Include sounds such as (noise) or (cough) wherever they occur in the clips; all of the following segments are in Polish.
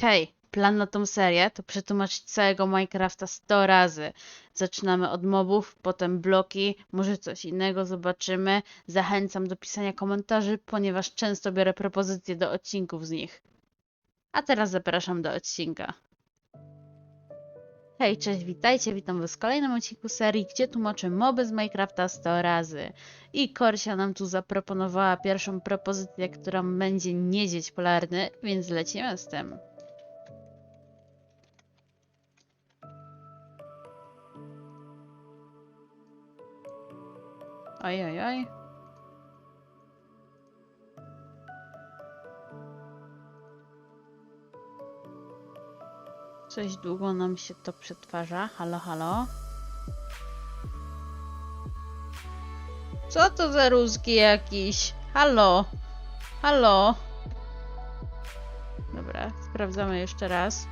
Hej, plan na tą serię to przetłumaczyć całego Minecrafta 100 razy. Zaczynamy od mobów, potem bloki, może coś innego zobaczymy. Zachęcam do pisania komentarzy, ponieważ często biorę propozycje do odcinków z nich. A teraz zapraszam do odcinka. Hej, cześć, witajcie, witam was w kolejnym odcinku serii, gdzie tłumaczę moby z Minecrafta 100 razy. I Korsia nam tu zaproponowała pierwszą propozycję, która będzie niedźwiedź polarny, więc lecimy z tym. Oj, oj, oj. Coś długo nam się to przetwarza. Halo, halo. Co to za ruski jakiś? Halo. Halo. Dobra, sprawdzamy jeszcze raz.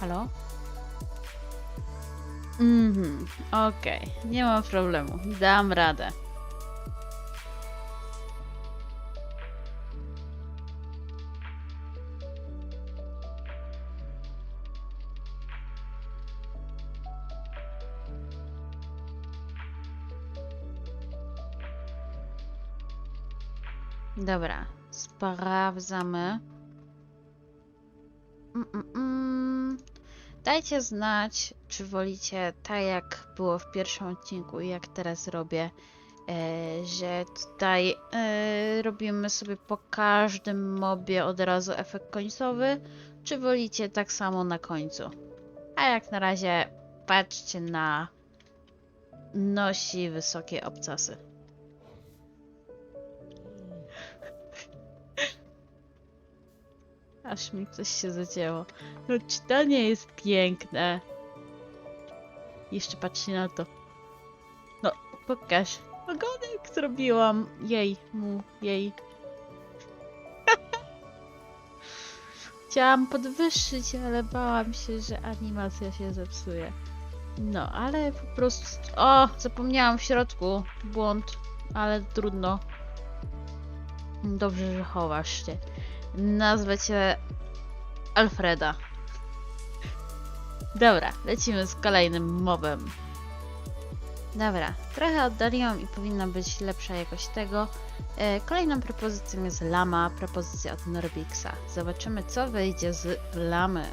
Halo? Mhm, okej, nie ma problemu, dam radę. Dobra, sprawdzamy. Mm, mm, mm. Dajcie znać, czy wolicie tak jak było w pierwszym odcinku i jak teraz robię, e, że tutaj e, robimy sobie po każdym mobie od razu efekt końcowy, czy wolicie tak samo na końcu. A jak na razie patrzcie na nosi wysokie obcasy. Aż mi coś się zacięło. No czytanie jest piękne. Jeszcze patrzcie na to. No, pokaż. Ogonek zrobiłam. Jej, mu, jej. (laughs) Chciałam podwyższyć, ale bałam się, że animacja się zepsuje. No, ale po prostu... O, zapomniałam w środku. Błąd, ale trudno. Dobrze, że chowasz się. Nazwę cię Alfreda. Dobra, lecimy z kolejnym mobem. Dobra, trochę oddaliłam i powinna być lepsza jakość tego. E, kolejną propozycją jest lama, propozycja od Norbixa. Zobaczymy, co wyjdzie z lamy.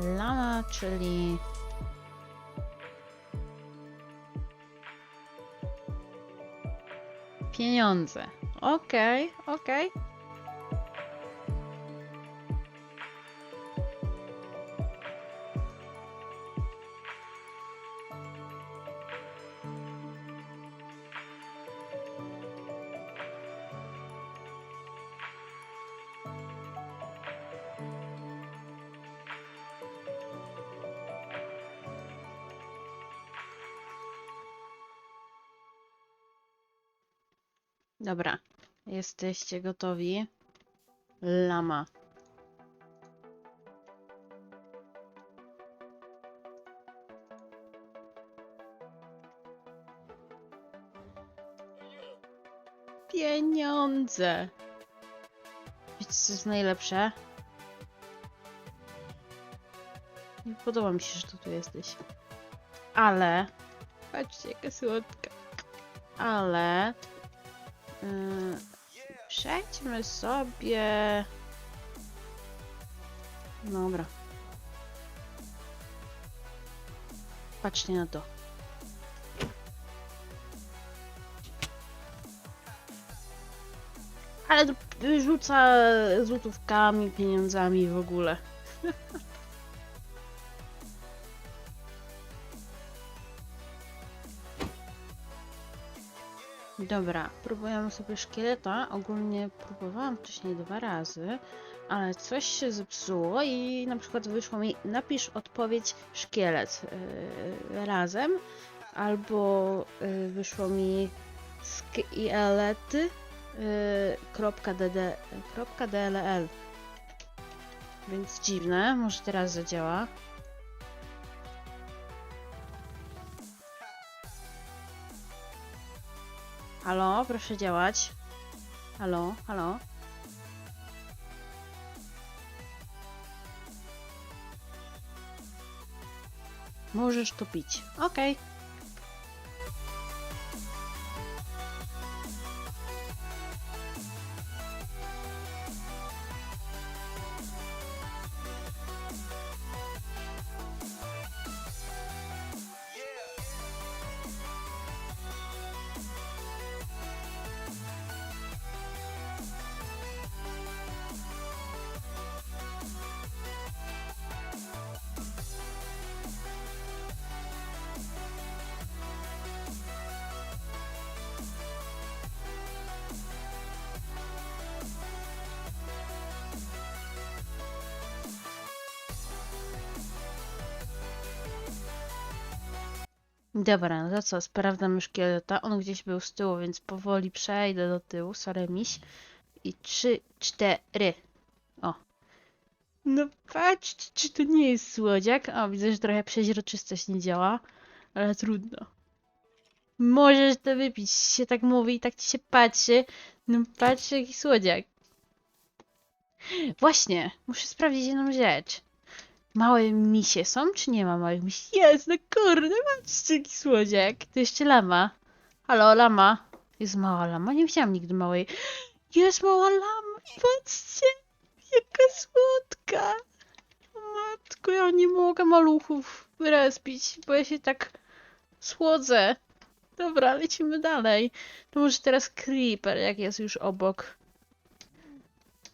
Lama, czyli pieniądze. Okej, okej. Dobra, jesteście gotowi? Lama. Pieniądze. Wiecie co jest najlepsze? Nie podoba mi się, że to tu jesteś. Ale... Patrzcie, jaka słodka. Ale... Przejdźmy sobie. Dobra. Patrzcie na to. Ale rzuca złotówkami, pieniądzami w ogóle. (laughs) Dobra, próbujemy sobie szkieleta. Ogólnie próbowałam wcześniej dwa razy. ale coś się zepsuło i na przykład wyszło mi napisz odpowiedź szkielet yy, razem, albo yy, wyszło mi skilety yy, kropka dd, kropka dll. Więc dziwne, może teraz zadziała. Halo, proszę działać. Halo, halo. Możesz to pić. Okej. Dobra, no to co? Sprawdzam szkieleta. On gdzieś był z tyłu, więc powoli przejdę do tyłu. Sorry, miś. I trzy, cztery. O. No patrzcie, czy to nie jest słodziak. O, widzę, że trochę przeźroczystość nie działa, ale trudno. Możesz to wypić, się tak mówi i tak ci się patrzy. No patrz, jaki słodziak. Właśnie, muszę sprawdzić jedną rzecz. Małe misie są, czy nie ma małych misi? Jest, no kurde, patrzcie, jaki słodziak. To jeszcze lama. Halo, lama. Jest mała lama? Nie widziałam nigdy małej. Jest mała lama, patrzcie, jaka słodka. Matko, ja nie mogę maluchów respić, bo ja się tak słodzę. Dobra, lecimy dalej. To może teraz Creeper, jak jest już obok.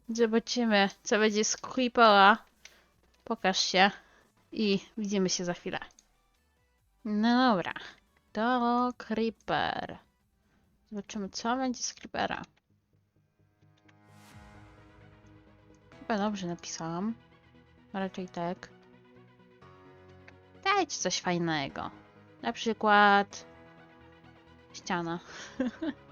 Zobaczymy, co będzie z Creepera. Pokaż się i widzimy się za chwilę. No dobra, to Creeper. Zobaczymy, co będzie z Creepera. Chyba dobrze napisałam. Raczej tak. Dajcie coś fajnego. Na przykład ściana. (laughs)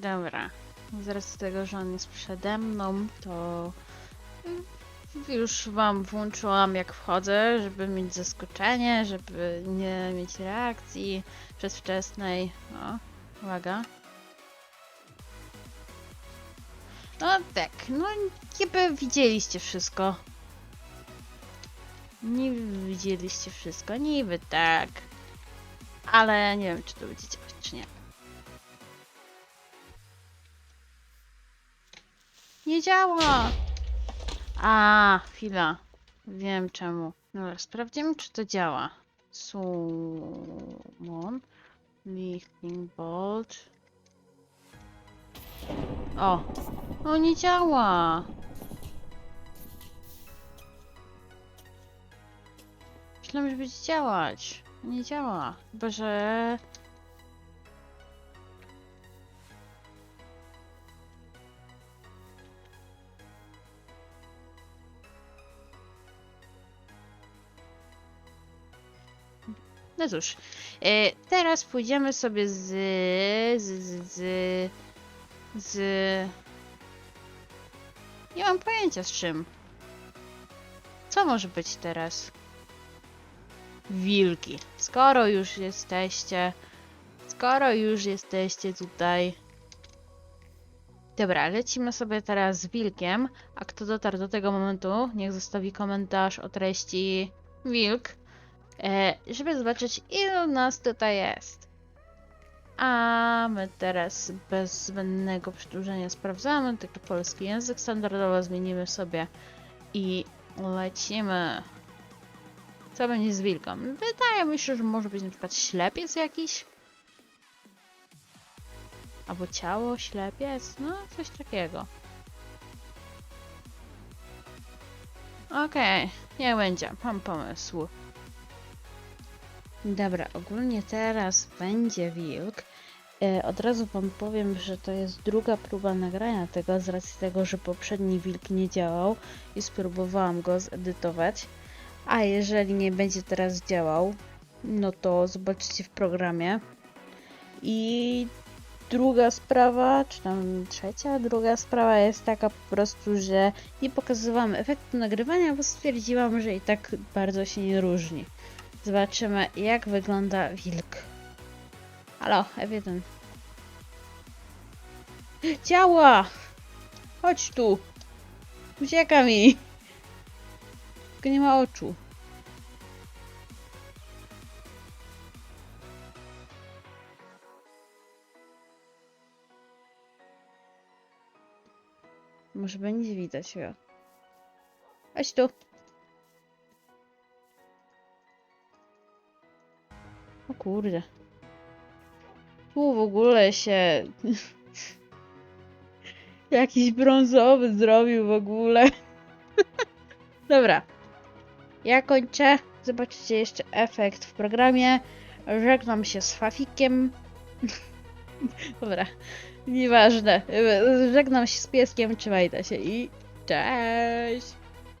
Dobra. Z tego, że on jest przede mną, to już wam włączyłam jak wchodzę, żeby mieć zaskoczenie, żeby nie mieć reakcji przedwczesnej. O, uwaga. No tak, no niby widzieliście wszystko. Niby widzieliście wszystko, niby tak. Ale nie wiem, czy to będzie nie. Działa! A, chwila. Wiem czemu. Dobra, sprawdzimy, czy to działa. Summon. Lifting bolt. O! O, nie działa! Myślałem, że będzie działać. Nie działa. Chyba, że... No cóż, e, teraz pójdziemy sobie z, z, z, z, z... Nie mam pojęcia z czym. Co może być teraz? Wilki. Skoro już jesteście, skoro już jesteście tutaj, Dobra, lecimy sobie teraz z wilkiem. A kto dotarł do tego momentu, niech zostawi komentarz o treści wilk, żeby zobaczyć, ile nas tutaj jest. A my teraz bez zbędnego przedłużenia sprawdzamy, tylko polski język standardowo zmienimy sobie i lecimy. Co będzie z wilką? Wydaje mi się, że może być na przykład ślepiec jakiś. Albo ciało, ślepiec, no coś takiego. Okej, niech będzie, mam pomysł. Dobra, ogólnie teraz będzie wilk. E, od razu wam powiem, że to jest druga próba nagrania tego z racji tego, że poprzedni wilk nie działał i spróbowałam go zedytować. A jeżeli nie będzie teraz działał, no to zobaczycie w programie. I druga sprawa, czy tam trzecia, druga sprawa jest taka po prostu, że nie pokazywałam efektu nagrywania, bo stwierdziłam, że i tak bardzo się nie różni. Zobaczymy, jak wygląda wilk. Halo, F1. Działa! Chodź tu! Ucieka mi! Tylko nie ma oczu. Może będzie widać go. Chodź tu. O kurde. Tu w ogóle się... (laughs) Jakiś brązowy zrobił w ogóle. (laughs) Dobra. Ja kończę. Zobaczycie jeszcze efekt w programie. Żegnam się z Fafikiem. (laughs) Dobra. Nieważne. Żegnam się z pieskiem. Trzymajcie się i cześć.